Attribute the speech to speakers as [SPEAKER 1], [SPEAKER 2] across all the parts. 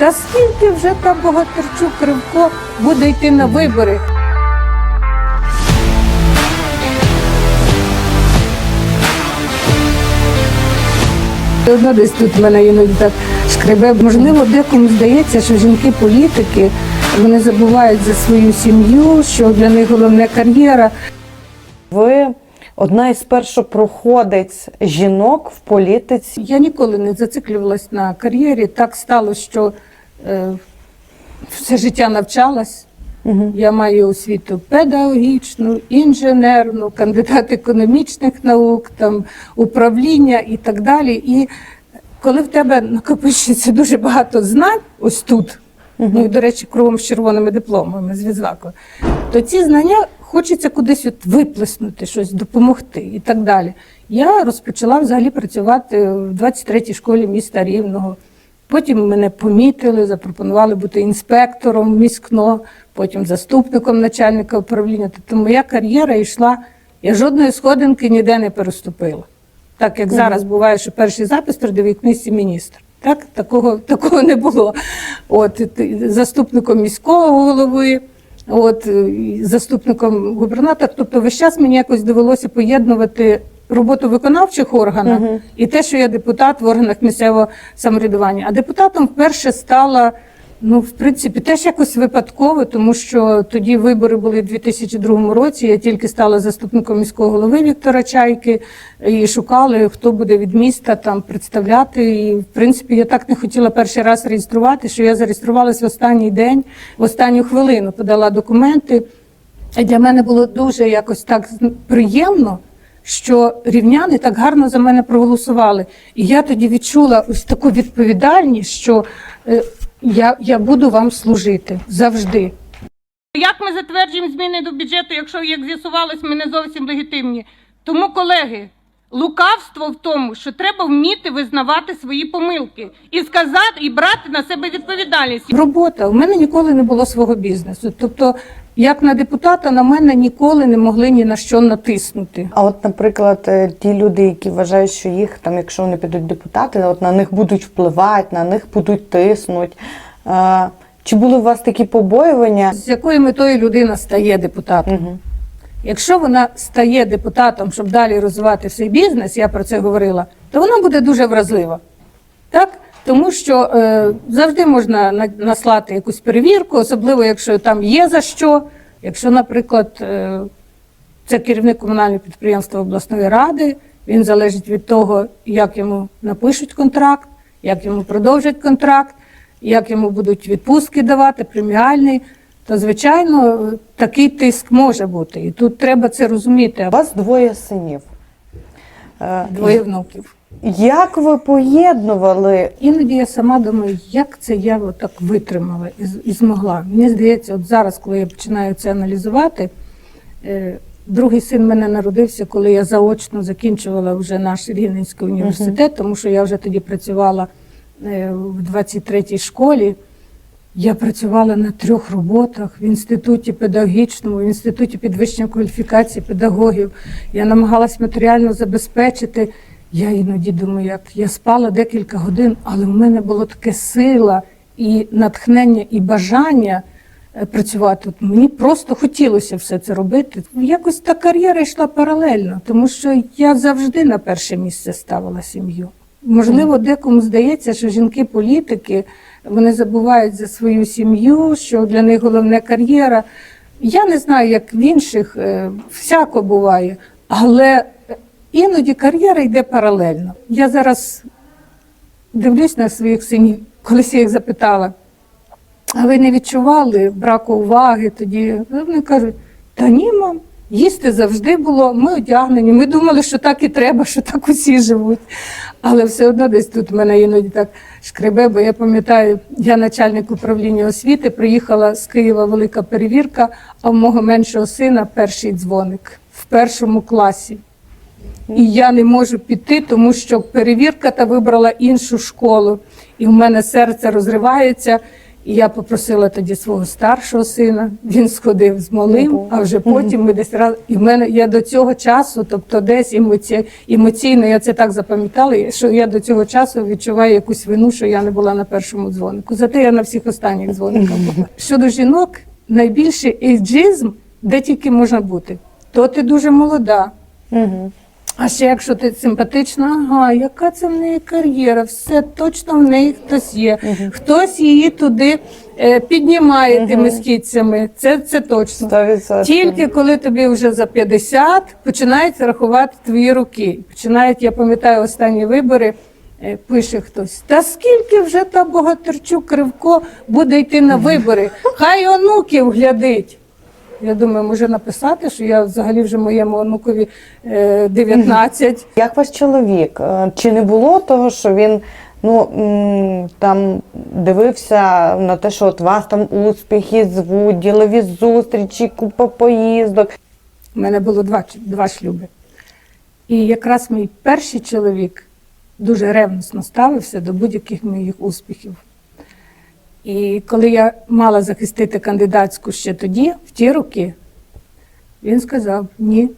[SPEAKER 1] Та скільки вже там Богатирчук Кривко буде йти на вибори? Одно десь тут мене іноді так шкребе. Можливо, декому здається, що жінки-політики вони забувають за свою сім'ю, що для них головне кар'єра.
[SPEAKER 2] Ви одна із першопроходець жінок в політиці.
[SPEAKER 1] Я ніколи не зациклювалась на кар'єрі. Так сталося, що все життя навчалась.
[SPEAKER 2] Угу.
[SPEAKER 1] Я маю освіту педагогічну, інженерну, кандидат економічних наук, там управління і так далі. І коли в тебе накопичується дуже багато знань, ось тут, ну і до речі, кругом з червоними дипломами з відзнакою, то ці знання хочеться кудись от виплеснути, щось допомогти і так далі. Я розпочала взагалі працювати в 23-й школі міста Рівного. Потім мене помітили, запропонували бути інспектором міськно, потім заступником начальника управління. Тобто моя кар'єра йшла, я жодної сходинки ніде не переступила. Так як зараз буває, що перший запис передає книзі міністр. Так, такого, такого не було. От заступником міського голови, от заступником губернатора. Тобто, весь час мені якось довелося поєднувати роботу виконавчих органах
[SPEAKER 2] Мгм.
[SPEAKER 1] і те, що я депутат в органах місцевого самоврядування. А депутатом вперше стала. Ну, в принципі, теж якось випадково, тому що тоді вибори були в 2002 році. Я тільки стала заступником міського голови Віктора Чайки і шукали, хто буде від міста там представляти. І в принципі, я так не хотіла перший раз реєструвати, що я зареєструвалась в останній день, в останню хвилину подала документи. І для мене було дуже якось так приємно, що рівняни так гарно за мене проголосували. І я тоді відчула ось таку відповідальність, що е, я, я буду вам служити завжди.
[SPEAKER 3] Як ми затверджуємо зміни до бюджету, якщо, як з'ясувалось, ми не зовсім легітимні? Тому, колеги, лукавство в тому, що треба вміти визнавати свої помилки і сказати, і брати на себе відповідальність.
[SPEAKER 1] Робота. У мене ніколи не було свого бізнесу. Тобто, як на депутата, на мене ніколи не могли ні на що натиснути.
[SPEAKER 2] А от, наприклад, е, ті люди, які вважають, що їх там, якщо вони підуть депутати, от на них будуть впливати, на них будуть тиснуть. Е, Чи були у вас такі побоювання?
[SPEAKER 1] З якою метою людина стає депутатом?
[SPEAKER 2] Угу.
[SPEAKER 1] Якщо вона стає депутатом, щоб далі розвивати свій бізнес, я про це говорила, то вона буде дуже вразлива. Так? Тому що е, завжди можна на- наслати якусь перевірку, особливо якщо там є за що. Якщо, наприклад, е, це керівник комунального підприємства обласної ради, він залежить від того, як йому напишуть контракт, як йому продовжать контракт, як йому будуть відпустки давати, преміальний, то звичайно такий тиск може бути. І тут треба це розуміти.
[SPEAKER 2] У вас двоє синів. Е,
[SPEAKER 1] Двоє внуків.
[SPEAKER 2] Як ви поєднували?
[SPEAKER 1] Іноді я сама думаю, як це я отак витримала і, і змогла. Мені здається, от зараз, коли я починаю це аналізувати, е, другий син мене народився, коли я заочно закінчувала вже наш Рівненський університет, тому що я вже тоді працювала е, в 23-й школі. Я працювала на трьох роботах в інституті педагогічному, в інституті підвищення кваліфікації педагогів. Я намагалась матеріально забезпечити. Я іноді думаю, як я спала декілька годин, але в мене було таке сила і натхнення, і бажання е, працювати. От мені просто хотілося все це робити. Якось та кар'єра йшла паралельно, тому що я завжди на перше місце ставила сім'ю. Можливо, декому здається, що жінки-політики вони забувають за свою сім'ю, що для них головне кар'єра. Я не знаю, як в інших, е, всяко буває, але іноді кар'єра йде паралельно. Я зараз дивлюсь на своїх синів, колись я їх запитала, а ви не відчували браку уваги тоді? Вони кажуть, та ні, мам, їсти завжди було, ми одягнені. Ми думали, що так і треба, що так усі живуть. Але все одно десь тут мене іноді так шкребе, бо я пам'ятаю, я начальник управління освіти, приїхала з Києва велика перевірка, а в мого меншого сина перший дзвоник в першому класі. І я не можу піти, тому що перевірка та вибрала іншу школу. І в мене серце розривається. І я попросила тоді свого старшого сина, він сходив з малим, а вже потім ми десь раз. І в мене я до цього часу, тобто десь емоці... емоційно я це так запам'ятала, що я до цього часу відчуваю якусь вину, що я не була на першому дзвонику. Зате я на всіх останніх дзвониках була. Щодо жінок, найбільший ейджизм, де тільки можна бути. То ти дуже молода,
[SPEAKER 2] Угу.
[SPEAKER 1] А ще якщо ти симпатична, ага, яка це в неї кар'єра, все точно в неї хтось є. Хтось її туди е, піднімає тими східцями. Це, це точно.
[SPEAKER 2] 100%.
[SPEAKER 1] Тільки коли тобі вже за 50, починають рахувати твої роки. Починають, я пам'ятаю, останні вибори. е, Пише хтось, та скільки вже та Богатирчук Кривко буде йти на вибори? Хай онуків глядить. Я думаю, може написати, що я взагалі вже моєму онукові е, 19.
[SPEAKER 2] Як ваш чоловік? Е, Чи не було того, що він ну, там дивився на те, що от вас там успіхи звуть, ділові зустрічі, купа поїздок?
[SPEAKER 1] У мене було два, два шлюби. І якраз мій перший чоловік дуже ревносно ставився до будь-яких моїх успіхів. І коли я мала захистити кандидатську ще тоді, в ті роки, він сказав: ні,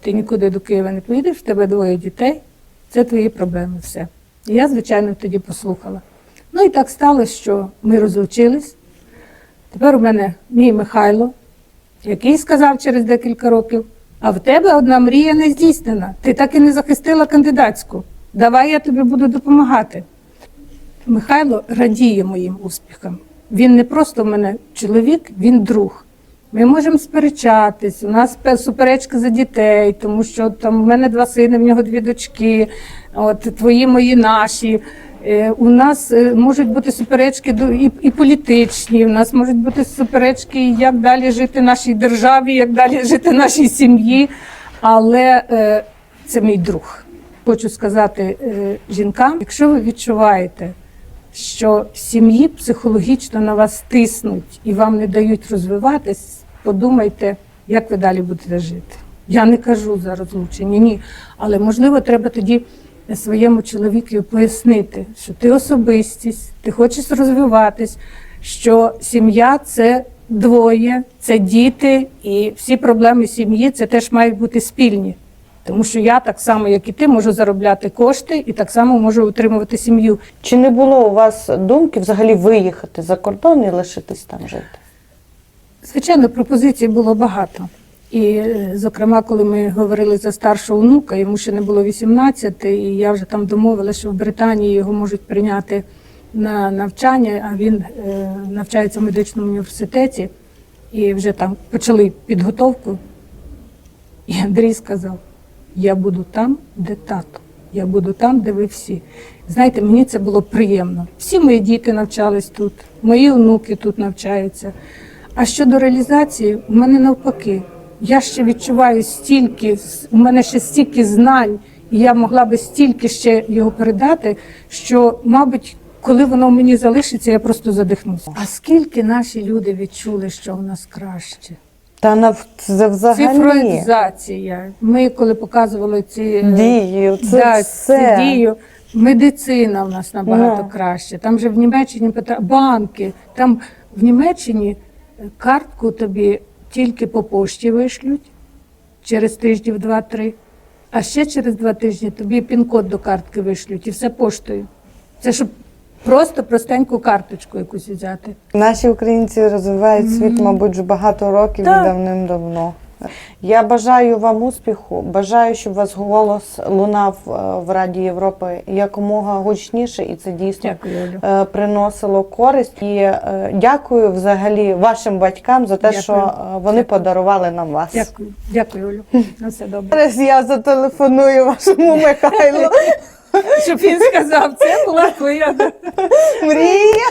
[SPEAKER 1] ти нікуди до Києва не поїдеш, в тебе двоє дітей, це твої проблеми, все. І я, звичайно, тоді послухала. Ну і так сталося, що ми розлучились. Тепер у мене мій Михайло, який сказав через декілька років: а в тебе одна мрія не здійснена. Ти так і не захистила кандидатську. Давай я тобі буду допомагати. Михайло радіє моїм успіхам. Він не просто в мене чоловік, він друг. Ми можемо сперечатись, у нас пе- суперечки за дітей, тому що там в мене два сини, в нього дві дочки, от твої, мої, наші. Е, У нас е, можуть бути суперечки і, політичні, у нас можуть бути суперечки, як далі жити нашій державі, як далі жити нашій сім'ї. Але е, це мій друг. Хочу сказати жінкам, якщо ви відчуваєте, що сім'ї психологічно на вас тиснуть і вам не дають розвиватись, подумайте, як ви далі будете жити. Я не кажу за розлучення, ні. Але можливо, треба тоді своєму чоловікові пояснити, що ти особистість, ти хочеш розвиватись, що сім'я це двоє, це діти, і всі проблеми сім'ї це теж мають бути спільні. Тому що я так само, як і ти, можу заробляти кошти і так само можу утримувати сім'ю.
[SPEAKER 2] Чи не було у вас думки взагалі виїхати за кордон і лишитись там жити?
[SPEAKER 1] Звичайно, пропозицій було багато. І, е, зокрема, коли ми говорили за старшого онука, йому ще не було 18, і я вже там домовилася, що в Британії його можуть прийняти на навчання, а він е, навчається в медичному університеті, і вже там почали підготовку. І Андрій сказав: я буду там, де тато. Я буду там, де ви всі. Знаєте, мені це було приємно. Всі мої діти навчались тут, мої онуки тут навчаються. А щодо реалізації, у мене навпаки. Я ще відчуваю стільки, у мене ще стільки знань, і я могла би стільки ще його передати, що, мабуть, коли воно в мені залишиться, я просто задихнуся. А скільки наші люди відчули, що в нас краще?
[SPEAKER 2] Та на це взагалі
[SPEAKER 1] Цифровізація. Ми коли показували ці е,
[SPEAKER 2] дії, це
[SPEAKER 1] да,
[SPEAKER 2] все.
[SPEAKER 1] ці дію, медицина в нас набагато
[SPEAKER 2] Ну.
[SPEAKER 1] краще. Там же в Німеччині банки. Там в Німеччині е, картку тобі тільки по пошті вишлють через тижнів два-три, а ще через два тижні тобі пін-код до картки вишлють і все поштою. Це щоб просто простеньку карточку якусь взяти.
[SPEAKER 2] Наші українці розвивають світ, мабуть, вже багато років
[SPEAKER 1] Так.
[SPEAKER 2] і давним-давно. Я бажаю вам успіху, бажаю, щоб вас голос лунав е, в Раді Європи якомога гучніше, і це дійсно
[SPEAKER 1] Дякую, Олю.
[SPEAKER 2] е, приносило користь. І е, дякую взагалі вашим батькам за те,
[SPEAKER 1] Дякую.
[SPEAKER 2] що е, вони
[SPEAKER 1] Дякую.
[SPEAKER 2] подарували нам вас.
[SPEAKER 1] Дякую, дякую, Олю. На все добре.
[SPEAKER 2] Зараз я зателефоную вашому Михайлу.
[SPEAKER 1] Щоб він сказав, це була твоя.
[SPEAKER 2] Мрія.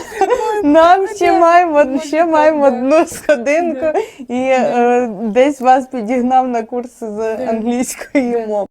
[SPEAKER 2] Нам ще маємо ще маємо одну сходинку, і е, десь вас підігнав на курси з англійської мови.